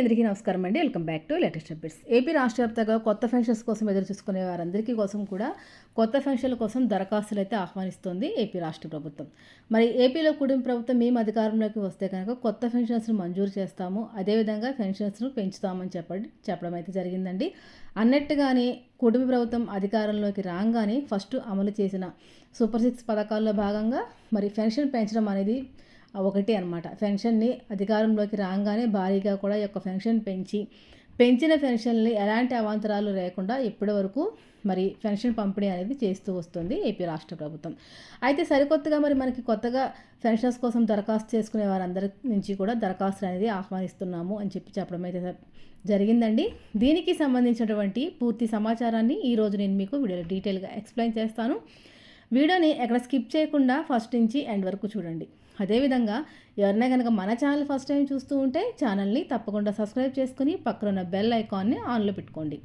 అందరికీ నమస్కారం అండి. Welcome back to latest updates. AP రాష్ట్ర వ్యాప్తంగా కొత్త పెన్షన్స్ కోసం ఎదురు చూసుకునే వారందరికీ కోసం కూడా కొత్త పెన్షన్ల కోసం దరఖాస్తులు అయితే ఆహ్వానిస్తోంది ఏపీ రాష్ట్ర ప్రభుత్వం. మరి ఏపీలో కుటుంబ ప్రభుత్వం మేము అధికారంలోకి వస్తే కనుక కొత్త పెన్షన్స్ను మంజూరు చేస్తాము అదేవిధంగా పెన్షన్స్ను పెంచుతామని చెప్పండి చెప్పడం అయితే జరిగిందండి. అన్నట్టుగానే కుటుంబ ప్రభుత్వం అధికారంలోకి రాగానే ఫస్ట్ అమలు చేసిన సూపర్ సిక్స్ పథకాల్లో భాగంగా మరి పెన్షన్ పెంచడం అనేది ఒకటి అనమాట పెన్షన్ని అధికారంలోకి రాగానే భారీగా కూడా ఈ యొక్క పెన్షన్ పెంచి పెంచిన పెన్షన్ని ఎలాంటి అవాంతరాలు లేకుండా ఇప్పటి వరకు మరి పెన్షన్ పంపిణీ అనేది చేస్తూ వస్తుంది ఏపీ రాష్ట్ర ప్రభుత్వం. అయితే సరికొత్తగా మరి మనకి కొత్తగా పెన్షన్స్ కోసం దరఖాస్తు చేసుకునే వారందరి నుంచి కూడా దరఖాస్తులు అనేది ఆహ్వానిస్తున్నాము అని చెప్పి చెప్పడం అయితే జరిగిందండి. దీనికి సంబంధించినటువంటి పూర్తి సమాచారాన్ని ఈరోజు నేను మీకు వీడియోలో డీటెయిల్గా ఎక్స్ప్లెయిన్ చేస్తాను. వీడియోని ఎక్కడ స్కిప్ చేయకుండా ఫస్ట్ నుంచి ఎండ్ వరకు చూడండి. అదేవిధంగా ఎవరైనా కనుక మన ఛానల్ ఫస్ట్ టైం చూస్తూ ఉంటే ఛానల్ని తప్పకుండా సబ్స్క్రైబ్ చేసుకుని పక్కనున్న బెల్ ఐకాన్ని ఆన్లో పెట్టుకోండి.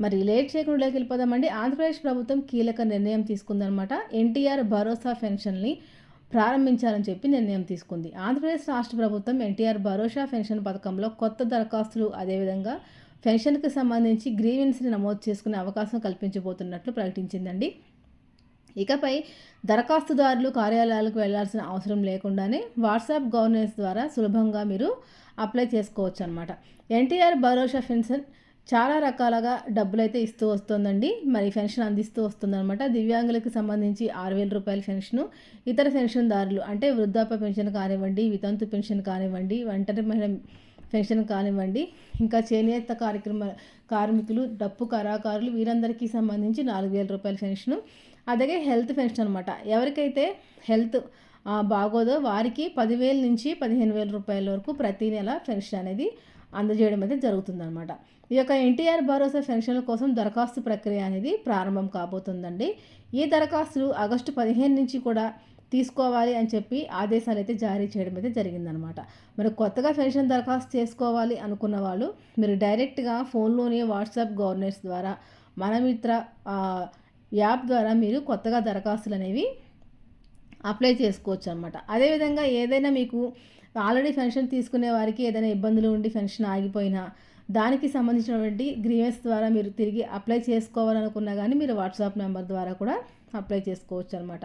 మరి లేట్ చేయకుండా వెళ్ళిపోదామండి. ఆంధ్రప్రదేశ్ ప్రభుత్వం కీలక నిర్ణయం తీసుకుందనమాట ఎన్టీఆర్ భరోసా పెన్షన్ని ప్రారంభించాలని చెప్పి నిర్ణయం తీసుకుంది. ఆంధ్రప్రదేశ్ రాష్ట్ర ప్రభుత్వం ఎన్టీఆర్ భరోసా పెన్షన్ పథకంలో కొత్త దరఖాస్తులు అదేవిధంగా పెన్షన్కి సంబంధించి గ్రీవెన్స్ని నమోదు చేసుకునే అవకాశం కల్పించబోతున్నట్లు ప్రకటించిందండి. ఇకపై దరఖాస్తుదారులు కార్యాలయాలకు వెళ్ళాల్సిన అవసరం లేకుండానే వాట్సాప్ గవర్నెన్స్ ద్వారా సులభంగా మీరు అప్లై చేసుకోవచ్చు అనమాట ఎన్టీఆర్ భరోసా పెన్షన్ చాలా రకాలుగా డబ్బులైతే ఇస్తూ వస్తుందండి. మరి పెన్షన్ అందిస్తూ వస్తుందన్నమాట. దివ్యాంగులకు సంబంధించి ఆరు వేల రూపాయల పెన్షను ఇతర పెన్షన్దారులు అంటే వృద్ధాప్య పెన్షన్ కానివ్వండి వితంతు పెన్షన్ కానివ్వండి ఒంటరి మహిళ పెన్షన్ కానివ్వండి ఇంకా చేనేత కార్యక్రమ కార్మికులు డప్పు కళాకారులు వీరందరికీ సంబంధించి నాలుగు వేల రూపాయల పెన్షను అలాగే హెల్త్ పెన్షన్ అనమాట ఎవరికైతే హెల్త్ బాగోదో వారికి పదివేల నుంచి పదిహేను వేల రూపాయల వరకు ప్రతి నెల పెన్షన్ అనేది అందజేయడం అయితే జరుగుతుందన్నమాట. ఈ యొక్క ఎన్టీఆర్ భరోసా పెన్షన్ల కోసం దరఖాస్తు ప్రక్రియ అనేది ప్రారంభం కాబోతుందండి. ఈ దరఖాస్తులు ఆగస్టు పదిహేను నుంచి కూడా తీసుకోవాలి అని చెప్పి ఆదేశాలు అయితే జారీ చేయడం అయితే జరిగిందనమాట మరి కొత్తగా పెన్షన్ దరఖాస్తు చేసుకోవాలి అనుకున్న వాళ్ళు మీరు డైరెక్ట్గా ఫోన్లోనే వాట్సాప్ గవర్నెన్స్ ద్వారా మనమిత్ర యాప్ ద్వారా మీరు కొత్తగా దరఖాస్తులు అనేవి అప్లై చేసుకోవచ్చు అనమాట అదేవిధంగా ఏదైనా మీకు ఆల్రెడీ పెన్షన్ తీసుకునే వారికి ఏదైనా ఇబ్బందులు ఉండి పెన్షన్ ఆగిపోయినా దానికి సంబంధించినటువంటి గ్రీవెన్స్ ద్వారా మీరు తిరిగి అప్లై చేసుకోవాలనుకున్నా కానీ మీరు వాట్సాప్ నెంబర్ ద్వారా కూడా అప్లై చేసుకోవచ్చు అనమాట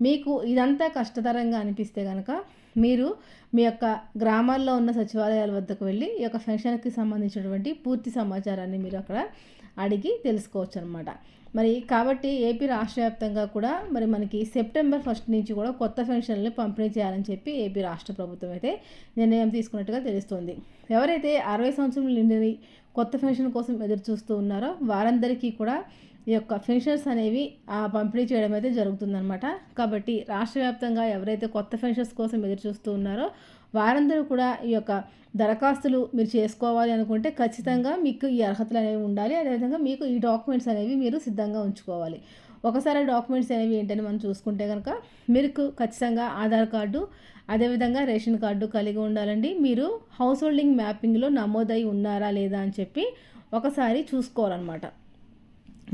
మీకు ఇదంతా కష్టతరంగా అనిపిస్తే కనుక మీరు మీ యొక్క గ్రామాల్లో ఉన్న సచివాలయాల వద్దకు వెళ్ళి ఈ యొక్క పెన్షన్కి సంబంధించినటువంటి పూర్తి సమాచారాన్ని మీరు అక్కడ అడిగి తెలుసుకోవచ్చు అనమాట మరి కాబట్టి ఏపీ రాష్ట్ర వ్యాప్తంగా కూడా మరి మనకి సెప్టెంబర్ ఫస్ట్ నుంచి కూడా కొత్త పెన్షన్లు పంపిణీ చేయాలని చెప్పి ఏపీ రాష్ట్ర ప్రభుత్వం అయితే నిర్ణయం తీసుకున్నట్టుగా తెలుస్తుంది. ఎవరైతే అరవై సంవత్సరం నిండిని కొత్త పెన్షన్ కోసం ఎదురు చూస్తూ ఉన్నారో వారందరికీ కూడా ఈ యొక్క పెన్షన్స్ అనేవి పంపిణీ చేయడం అయితే జరుగుతుందన్నమాట. కాబట్టి రాష్ట్ర వ్యాప్తంగా ఎవరైతే కొత్త పెన్షన్స్ కోసం ఎదురు చూస్తూ ఉన్నారో వారందరూ కూడా ఈ యొక్క దరఖాస్తులు మీరు చేసుకోవాలి అనుకుంటే ఖచ్చితంగా మీకు ఈ అర్హతలు అనేవి ఉండాలి. అదేవిధంగా మీకు ఈ డాక్యుమెంట్స్ అనేవి మీరు సిద్ధంగా ఉంచుకోవాలి. ఒకసారి డాక్యుమెంట్స్ అనేవి ఏంటని మనం చూసుకుంటే కనుక మీకు ఖచ్చితంగా ఆధార్ కార్డు అదేవిధంగా రేషన్ కార్డు కలిగి ఉండాలండి. మీరు హౌస్ హోల్డింగ్ మ్యాపింగ్లో నమోదై ఉన్నారా లేదా అని చెప్పి ఒకసారి చూసుకోవాలన్నమాట.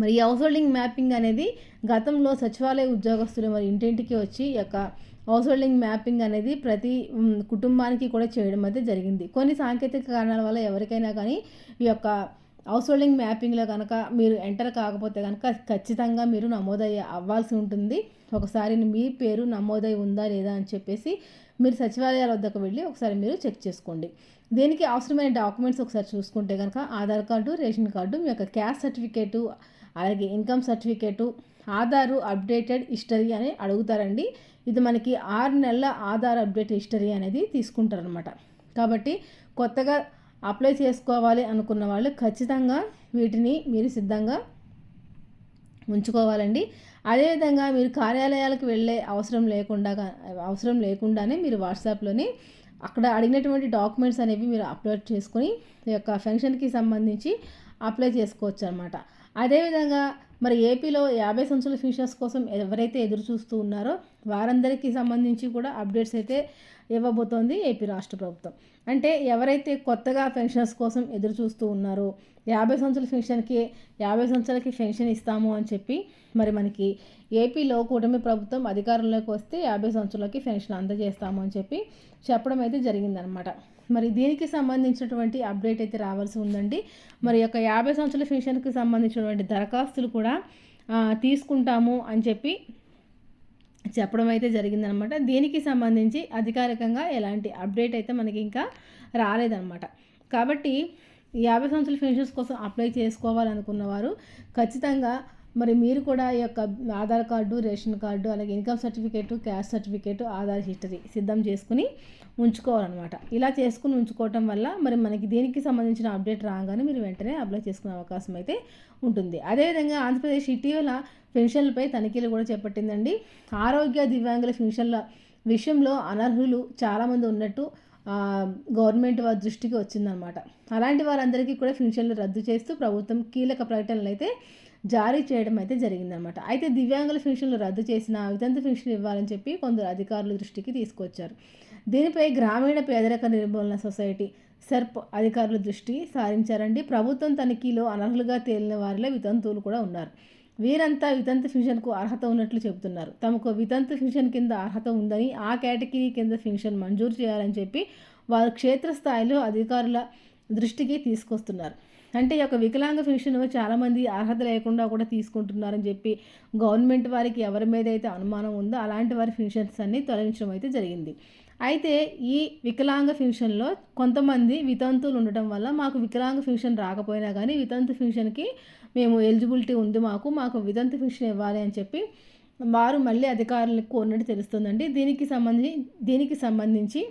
మరి ఈ హౌస్ హోల్డింగ్ మ్యాపింగ్ అనేది గతంలో సచివాలయ ఉద్యోగస్తులు మరి ఇంటింటికి వచ్చి యొక్క హౌస్ హోల్డింగ్ మ్యాపింగ్ అనేది ప్రతి కుటుంబానికి కూడా చేయడం అయితే జరిగింది. కొన్ని సాంకేతిక కారణాల వల్ల ఎవరికైనా కానీ ఈ యొక్క హౌస్ హోల్డింగ్ మ్యాపింగ్లో కనుక మీరు ఎంటర్ కాకపోతే కనుక ఖచ్చితంగా మీరు నమోదయ్యే అవ్వాల్సి ఉంటుంది. ఒకసారి మీ పేరు నమోదై ఉందా లేదా అని చెప్పేసి మీరు సచివాలయాల వద్దకు వెళ్ళి ఒకసారి మీరు చెక్ చేసుకోండి. దీనికి అవసరమైన డాక్యుమెంట్స్ ఒకసారి చూసుకుంటే కనుక ఆధార్ కార్డు రేషన్ కార్డు మీ యొక్క క్యాస్ట్ సర్టిఫికేటు అలాగే income certificate Aadhaar updated history అని అడుగుతారండి. ఇది మనకి ఆరు నెలల ఆధార్ అప్డేట్ హిస్టరీ అనేది తీసుకుంటారనమాట కాబట్టి కొత్తగా అప్లై చేసుకోవాలి అనుకున్న వాళ్ళు ఖచ్చితంగా వీటిని మీరు సిద్ధంగా ఉంచుకోవాలండి. అదేవిధంగా మీరు కార్యాలయాలకు వెళ్ళే అవసరం లేకుండా అవసరం లేకుండానే మీరు వాట్సాప్లోని అక్కడ అడిగినటువంటి డాక్యుమెంట్స్ అనేవి మీరు అప్లోడ్ చేసుకొని ఈ యొక్క ఫంక్షన్కి సంబంధించి అప్లై చేసుకోవచ్చు అనమాట అదేవిధంగా మరి ఏపీలో యాభై సంవత్సరాల ఫ్యూచర్స్ కోసం ఎవరైతే ఎదురు చూస్తూ ఉన్నారో వారందరికీ సంబంధించి కూడా అప్డేట్స్ అయితే ఇవ్వబోతోంది ఏపీ రాష్ట్ర ప్రభుత్వం. అంటే ఎవరైతే కొత్తగా పెన్షన్స్ కోసం ఎదురు చూస్తూ ఉన్నారో యాభై సంవత్సరాల పెన్షన్కి యాభై సంవత్సరాలకి పెన్షన్ ఇస్తాము అని చెప్పి మరి మనకి ఏపీలో కూటమి ప్రభుత్వం అధికారంలోకి వస్తే యాభై సంవత్సరాలకి పెన్షన్ అందజేస్తాము అని చెప్పి చెప్పడం అయితే జరిగిందనమాట మరి దీనికి సంబంధించినటువంటి అప్డేట్ అయితే రావాల్సి ఉందండి. మరి యొక్క యాభై సంవత్సరాల పెన్షన్కి సంబంధించినటువంటి దరఖాస్తులు కూడా తీసుకుంటాము అని చెప్పి చెప్పడం అయితే జరిగిందనమాట దీనికి సంబంధించి అధికారికంగా ఎలాంటి అప్డేట్ అయితే మనకి ఇంకా రాలేదనమాట కాబట్టి యాభై సంవత్సరాల పెన్షన్స్ కోసం అప్లై చేసుకోవాలనుకున్న వారు ఖచ్చితంగా మరి మీరు కూడా ఈ యొక్క ఆధార్ కార్డు రేషన్ కార్డు అలాగే income certificate caste certificate Aadhaar history సిద్ధం చేసుకుని ఉంచుకోవాలన్నమాట. ఇలా చేసుకుని ఉంచుకోవటం వల్ల మరి మనకి దీనికి సంబంధించిన అప్డేట్ రాగానే మీరు వెంటనే అప్లై చేసుకునే అవకాశం అయితే ఉంటుంది. అదేవిధంగా ఆంధ్రప్రదేశ్ ఇటీవల పెన్షన్లపై తనిఖీలు కూడా చేపట్టిందండి. ఆరోగ్య దివ్యాంగుల పెన్షన్ల విషయంలో అనర్హులు చాలామంది ఉన్నట్టు గవర్నమెంట్ వారి దృష్టికి వచ్చిందనమాట అలాంటి వారందరికీ కూడా పెన్షన్లు రద్దు చేస్తూ ప్రభుత్వం కీలక ప్రకటనలు అయితే జారీ చేయడం అయితే జరిగిందనమాట. అయితే దివ్యాంగుల పెన్షన్లు రద్దు చేసిన వితంతు పెన్షన్ ఇవ్వాలని చెప్పి కొందరు అధికారుల దృష్టికి తీసుకొచ్చారు. దీనిపై గ్రామీణ పేదరిక నిర్మూలన సొసైటీ సెర్ప్ అధికారుల దృష్టి సారించారండి. ప్రభుత్వం తనిఖీలో అనర్హులుగా తేలిన వారిలో వితంతువులు కూడా ఉన్నారు. వీరంతా వితంతు పెన్షన్కు అర్హత ఉన్నట్లు చెబుతున్నారు. తమకు వితంతు పెన్షన్ కింద అర్హత ఉందని ఆ కేటగిరీ కింద పెన్షన్ మంజూరు చేయాలని చెప్పి వారు క్షేత్రస్థాయిలో అధికారుల దృష్టికి తీసుకొస్తున్నారు. అంటే ఈ యొక్క వికలాంగ పెన్షన్ చాలామంది అర్హత లేకుండా కూడా తీసుకుంటున్నారని చెప్పి గవర్నమెంట్ వారికి ఎవరి మీద అయితే అనుమానం ఉందో అలాంటి వారి పెన్షన్స్ అన్ని తొలగించడం అయితే జరిగింది. అయితే ఈ వికలాంగ పెన్షన్లో కొంతమంది వితంతువులు ఉండటం వల్ల మాకు వికలాంగ పెన్షన్ రాకపోయినా కానీ వితంతు పెన్షన్కి మేము ఎలిజిబిలిటీ ఉంది మాకు మాకు వితంతు పెన్షన్ ఇవ్వాలి అని చెప్పి వారు మళ్ళీ అధికారులకు కోరినట్టు తెలుస్తుందండి. దీనికి సంబంధించి దీనికి సంబంధించి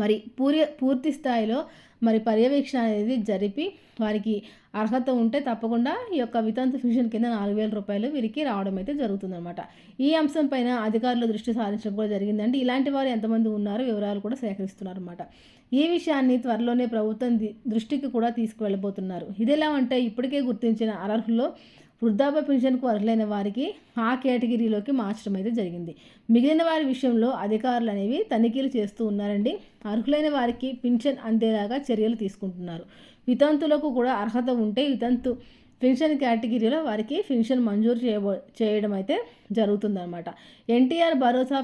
మరి పూరి పూర్తి స్థాయిలో మరి పర్యవేక్షణ అనేది జరిపి వారికి అర్హత ఉంటే తప్పకుండా ఈ యొక్క వితంతు పెన్షన్ కింద నాలుగు వేల రూపాయలు వీరికి రావడం అయితే జరుగుతుందన్నమాట. ఈ అంశం పైన అధికారులు దృష్టి సారించడం కూడా జరిగిందండి. ఇలాంటి వారు ఎంతమంది ఉన్నారో వివరాలు కూడా సేకరిస్తున్నారు అనమాట ఈ విషయాన్ని త్వరలోనే ప్రభుత్వం దృష్టికి కూడా తీసుకువెళ్ళబోతున్నారు. ఇదిలా అంటే ఇప్పటికే గుర్తించిన అర్హుల్లో వృద్ధాప్య పెన్షన్కు అర్హులైన వారికి ఆ కేటగిరీలోకి మార్చడం అయితే జరిగింది. మిగిలిన వారి విషయంలో అధికారులు అనేవి తనిఖీలు చేస్తూ ఉన్నారండి. అర్హులైన వారికి పింఛన్ అందేలాగా చర్యలు తీసుకుంటున్నారు. వితంతులకు కూడా అర్హత ఉంటే వితంతు పెన్షన్ కేటగిరీలో వారికి పెన్షన్ మంజూరు చేయబో చేయడం అయితే జరుగుతుందన్నమాట. ఎన్టీఆర్ భరోసా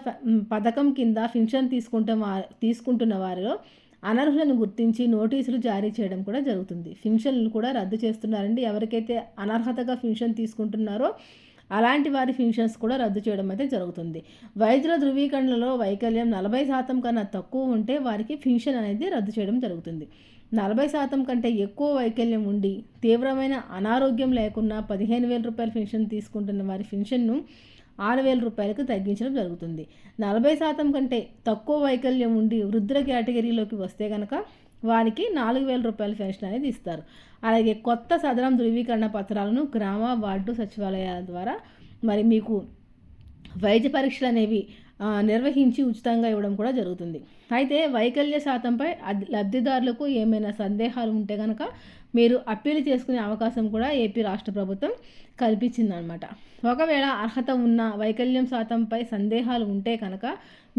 పథకం కింద పెన్షన్ తీసుకుంటే తీసుకుంటున్న వారిలో అనర్హులను గుర్తించి నోటీసులు జారీ చేయడం కూడా జరుగుతుంది. ఫింక్షన్లు కూడా రద్దు చేస్తున్నారండి. ఎవరికైతే అనర్హతగా ఫింక్షన్ తీసుకుంటున్నారో అలాంటి వారి ఫింక్షన్స్ కూడా రద్దు చేయడం అయితే జరుగుతుంది. వైద్యుల ధృవీకరణలో వైకల్యం నలభై శాతం కన్నా తక్కువ ఉంటే వారికి ఫింక్షన్ అనేది రద్దు చేయడం జరుగుతుంది. నలభై శాతం కంటే ఎక్కువ వైకల్యం ఉండి తీవ్రమైన అనారోగ్యం లేకుండా పదిహేను వేల రూపాయల పెన్షన్ తీసుకుంటున్న వారి పెన్షన్ను ఆరు వేల రూపాయలకు తగ్గించడం జరుగుతుంది. నలభై శాతం కంటే తక్కువ వైకల్యం ఉండి వృద్ధుల కేటగిరీలోకి వస్తే కనుక వారికి నాలుగు వేల రూపాయల పెన్షన్ అనేది ఇస్తారు. అలాగే కొత్త సదరం ధృవీకరణ పత్రాలను గ్రామ వార్డు సచివాలయాల ద్వారా మరి మీకు వైద్య పరీక్షలు అనేవి నిర్వహించి ఉచితంగా ఇవ్వడం కూడా జరుగుతుంది. అయితే వైకల్య శాతంపై లబ్ధిదారులకు ఏమైనా సందేహాలు ఉంటే కనుక మీరు అప్పీల్ చేసుకునే అవకాశం కూడా ఏపీ రాష్ట్ర ప్రభుత్వం కల్పించిందనమాట. ఒకవేళ అర్హత ఉన్న వైకల్యం శాతంపై సందేహాలు ఉంటే కనుక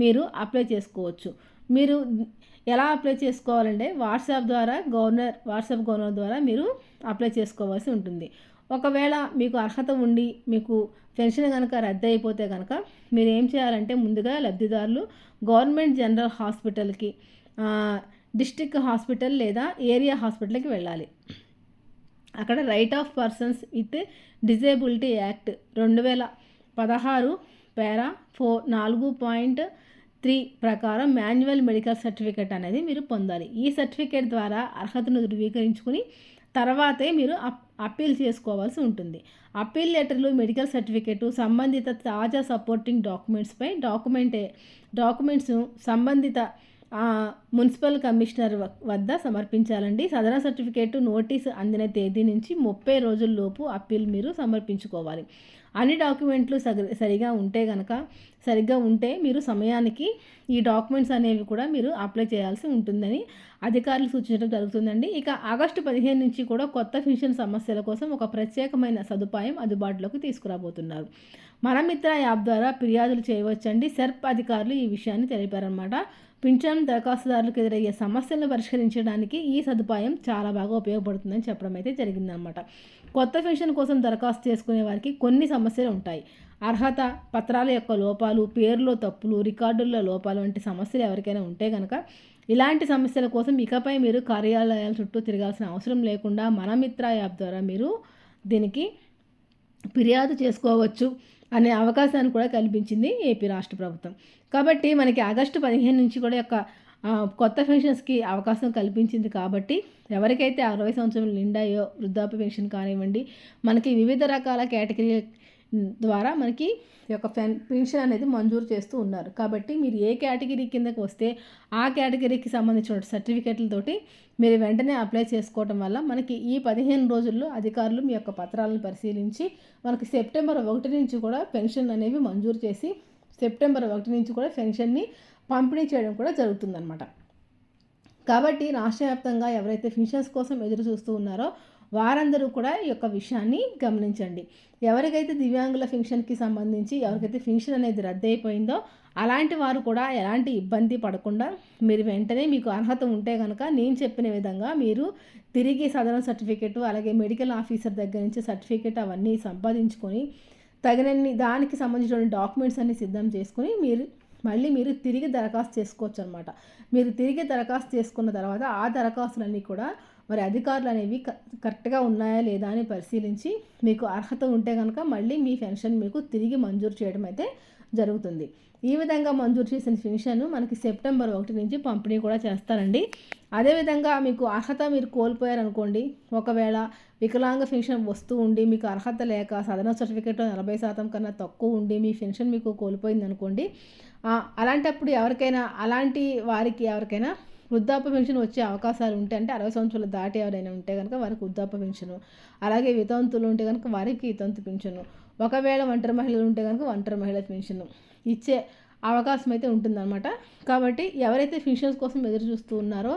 మీరు అప్లై చేసుకోవచ్చు. మీరు ఎలా అప్లై చేసుకోవాలంటే వాట్సాప్ ద్వారా గవర్నర్ వాట్సాప్ గవర్నర్ ద్వారా మీరు అప్లై చేసుకోవాల్సి ఉంటుంది. ఒకవేళ మీకు అర్హత ఉండి మీకు పెన్షన్ కనుక రద్దు అయిపోతే కనుక మీరు ఏం చేయాలంటే ముందుగా లబ్ధిదారులు గవర్నమెంట్ జనరల్ హాస్పిటల్కి డిస్టిక్ హాస్పిటల్ లేదా ఏరియా హాస్పిటల్కి వెళ్ళాలి. అక్కడ right of persons with disability act రెండు వేల పదహారు పేరా ఫోర్ నాలుగు పాయింట్ త్రీ ప్రకారం మాన్యువల్ మెడికల్ సర్టిఫికేట్ అనేది మీరు పొందాలి. ఈ సర్టిఫికేట్ ద్వారా అర్హతను ధృవీకరించుకుని తర్వాతే మీరు అప్పీల్ చేసుకోవాల్సి ఉంటుంది. అప్పీల్ లెటర్లు మెడికల్ సర్టిఫికేటు సంబంధిత తాజా సపోర్టింగ్ డాక్యుమెంట్స్పై డాక్యుమెంటే డాక్యుమెంట్స్ సంబంధిత మున్సిపల్ కమిషనర్ వద్ద సమర్పించాలండి. సదరా సర్టిఫికేటు నోటీసు అందిన తేదీ నుంచి ముప్పై రోజుల్లోపు అప్పీల్ మీరు సమర్పించుకోవాలి. అన్ని డాక్యుమెంట్లు సరిగా ఉంటే కనుక సరిగ్గా ఉంటే మీరు సమయానికి ఈ డాక్యుమెంట్స్ అనేవి కూడా మీరు అప్లై చేయాల్సి ఉంటుందని అధికారులు సూచించడం జరుగుతుందండి. ఇక ఆగస్టు పదిహేను నుంచి కూడా కొత్త పెన్షన్ సమస్యల కోసం ఒక ప్రత్యేకమైన సదుపాయం అందుబాటులోకి తీసుకురాబోతున్నారు. మనమిత్ర యాప్ ద్వారా ఫిర్యాదులు చేయవచ్చండి. సెర్ప్ అధికారులు ఈ విషయాన్ని తెలిపారనమాట పింఛన్ దరఖాస్తుదారులకు ఎదురయ్యే సమస్యలను పరిష్కరించడానికి ఈ సదుపాయం చాలా బాగా ఉపయోగపడుతుందని చెప్పడం అయితే జరిగిందనమాట కొత్త పెన్షన్ కోసం దరఖాస్తు చేసుకునే వారికి కొన్ని సమస్యలు ఉంటాయి. అర్హత పత్రాల యొక్క లోపాలు పేర్లో తప్పులు రికార్డుల్లో లోపాలు వంటి సమస్యలు ఎవరికైనా ఉంటే కనుక ఇలాంటి సమస్యల కోసం ఇకపై మీరు కార్యాలయాల చుట్టూ తిరగాల్సిన అవసరం లేకుండా మనమిత్ర యాప్ ద్వారా మీరు దీనికి ఫిర్యాదు చేసుకోవచ్చు. అనే అవకాశాన్ని కూడా కల్పించింది ఏపీ రాష్ట్ర ప్రభుత్వం. కాబట్టి మనకి ఆగస్టు పదిహేను నుంచి కూడా యొక్క కొత్త పెన్షన్స్కి అవకాశం కల్పించింది కాబట్టి ఎవరికైతే అరవై సంవత్సరాలు నిండాయో వృద్ధాప్య పెన్షన్ కానివ్వండి మనకి వివిధ రకాల కేటగిరీ ద్వారా మనకి ఈ యొక్క పెన్ పెన్షన్ అనేది మంజూరు చేస్తూ ఉన్నారు. కాబట్టి మీరు ఏ కేటగిరీ కిందకి వస్తే ఆ కేటగిరీకి సంబంధించిన సర్టిఫికెట్లతోటి మీరు వెంటనే అప్లై చేసుకోవడం వల్ల మనకి ఈ పదిహేను రోజుల్లో అధికారులు మీ యొక్క పత్రాలను పరిశీలించి మనకి సెప్టెంబర్ ఒకటి నుంచి కూడా పెన్షన్ అనేవి మంజూరు చేసి సెప్టెంబర్ ఒకటి నుంచి కూడా పెన్షన్ని పంపిణీ చేయడం కూడా జరుగుతుందన్నమాట. కాబట్టి రాష్ట్ర వ్యాప్తంగా ఎవరైతే పెన్షన్స్ కోసం ఎదురు చూస్తూ ఉన్నారో వారందరూ కూడా ఈ యొక్క విషయాన్ని గమనించండి. ఎవరికైతే దివ్యాంగుల ఫింక్షన్కి సంబంధించి ఎవరికైతే పెన్షన్ అనేది రద్దయిపోయిందో అలాంటి వారు కూడా ఎలాంటి ఇబ్బంది పడకుండా మీరు వెంటనే మీకు అర్హత ఉంటే కనుక నేను చెప్పిన విధంగా మీరు తిరిగి సదరన్ సర్టిఫికెట్ అలాగే మెడికల్ ఆఫీసర్ దగ్గర నుంచి సర్టిఫికెట్ అవన్నీ సంపాదించుకొని తగినన్ని దానికి సంబంధించిన డాక్యుమెంట్స్ అన్ని సిద్ధం చేసుకొని మీరు మళ్ళీ మీరు తిరిగి దరఖాస్తు చేసుకోవచ్చు అనమాట మీరు తిరిగి దరఖాస్తు చేసుకున్న తర్వాత ఆ దరఖాస్తులన్నీ కూడా మరి అధికారులు అనేవి క- కరెక్ట్గా ఉన్నాయా లేదా అని పరిశీలించి మీకు అర్హత ఉంటే కనుక మళ్ళీ మీ పెన్షన్ మీకు తిరిగి మంజూరు చేయడం అయితే జరుగుతుంది. ఈ విధంగా మంజూరు చేసిన పెన్షన్ మనకి సెప్టెంబర్ ఒకటి నుంచి పంపిణీ కూడా చేస్తారండి. అదేవిధంగా మీకు అర్హత మీరు కోల్పోయారనుకోండి ఒకవేళ వికలాంగ పెన్షన్ వస్తూ ఉండి మీకు అర్హత లేక సదన సర్టిఫికేట్ నలభై శాతం కన్నా తక్కువ ఉండి మీ పెన్షన్ మీకు కోల్పోయింది అనుకోండి అలాంటప్పుడు ఎవరికైనా అలాంటి వారికి ఎవరికైనా వృద్ధాప్య పెన్షన్ వచ్చే అవకాశాలు ఉంటే అంటే అరవై సంవత్సరాలు దాటి ఎవరైనా ఉంటే కనుక వారికి వృద్ధాప్య పెన్షను. అలాగే వితంతులు ఉంటే కనుక వారికి వితంతు పెన్షను. ఒకవేళ ఒంటరి మహిళలు ఉంటే కనుక ఒంటరి మహిళ పెన్షను. ఇచ్చే అవకాశం అయితే ఉంటుందన్నమాట. కాబట్టి ఎవరైతే పెన్షన్స్ కోసం ఎదురు చూస్తూ ఉన్నారో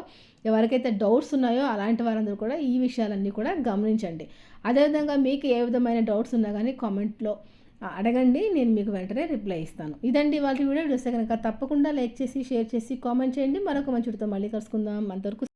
ఎవరికైతే డౌట్స్ ఉన్నాయో అలాంటి వారందరూ కూడా ఈ విషయాలన్నీ కూడా గమనించండి. అదేవిధంగా మీకు ఏ విధమైన డౌట్స్ ఉన్నా కానీ కామెంట్లో అడగండి నేను మీకు వెంటనే రిప్లై ఇస్తాను. ఇదండి వాళ్ళ వీడియో. చూస్తే కనుక తప్పకుండా లైక్ చేసి షేర్ చేసి కామెంట్ చేయండి. మరొక మంచితో మళ్ళీ కలుసుకుందాం. అంతవరకు